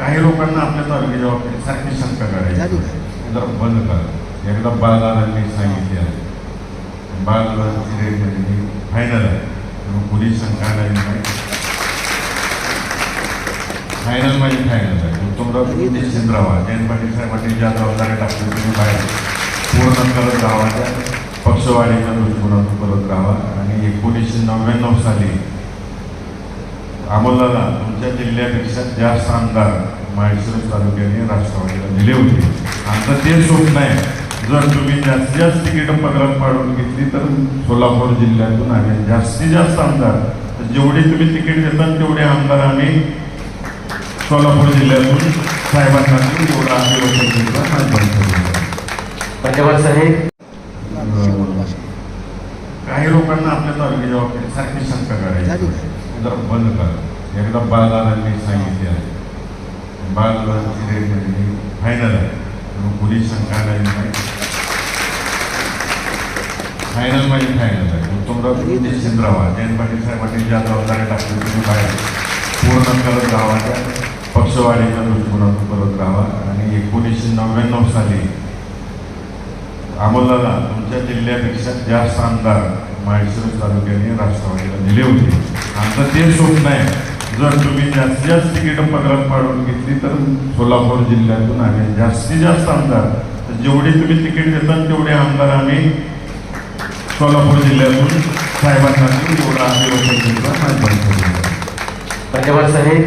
काही लोकांना आपल्या तालुक्यात जबाबदारी सारखी शंका करायची. जरा बंद करा. एकदा बाळदादांनी सांगितले आहे. बाळदादांची रेट म्हणजे फायनल आहे. म्हणून पोलीस शंका फायनल माझी फायनल आहे. उत्तमराव निश्चिंद्रावा जयंत पाटील साहेबांनी ज्या जबाबदाऱ्या टाकली तुम्ही बाहेर. पूर्ण करत राहा पक्षवाढीच्या दृष्टिकोनातून करत राहा आणि एकोणीसशे नव्याण्णव साली अमोलला तुमच्या जिल्ह्यापेक्षा जास्त आमदार माळशिरस तालुक्याने राष्ट्रवादीला दिले होते. आमचं ते स्वप्न आहे जर तुम्ही जास्तीत जास्त तिकीटं पदरात पाडून घेतली तर सोलापूर जिल्ह्यातून आम्ही जास्तीत जास्त आमदार तर जेवढे तुम्ही तिकीट देतात तेवढे आमदार आम्ही सोलापूर जिल्ह्यातून साहेबांना एवढा. धन्यवाद साहेब. काही लोकांना आपल्या तालुक्याच्या बाबतीत सारखी शंका करायची. जरा बंद करा. एकदा बालदारांनी सांगितले आहे. बालदारांची रेट म्हणजे फायनल आहे. त्यामुळे पोलीस शंका नाही फायनल म्हणजे फायनल आहे. उत्तमराव निश्चित जयंत पाटील साहेबांनी ज्या जबाबदाऱ्या टाकली तुम्ही बाहेर. पूर्ण करत राहा त्या पक्षवाढीच्या दृष्टिकोनातून करत राहा आणि एकोणीसशे नव्याण्णव साली अमोलाला तुमच्या जिल्ह्यापेक्षा जास्त आमदार माळशिरस तालुक्याने राष्ट्रवादीला दिले होते. आमचं ते स्वप्न आहे. जर तुम्ही जास्तीत जास्त तिकीटं पगारात पाडून घेतली तर सोलापूर जिल्ह्यातून आम्ही जास्तीत जास्त आमदार जेवढे तुम्ही तिकीट देतात तेवढे आमदार आम्ही सोलापूर जिल्ह्यातून साहेबांना एवढा आम्ही धन्यवाद साहेब.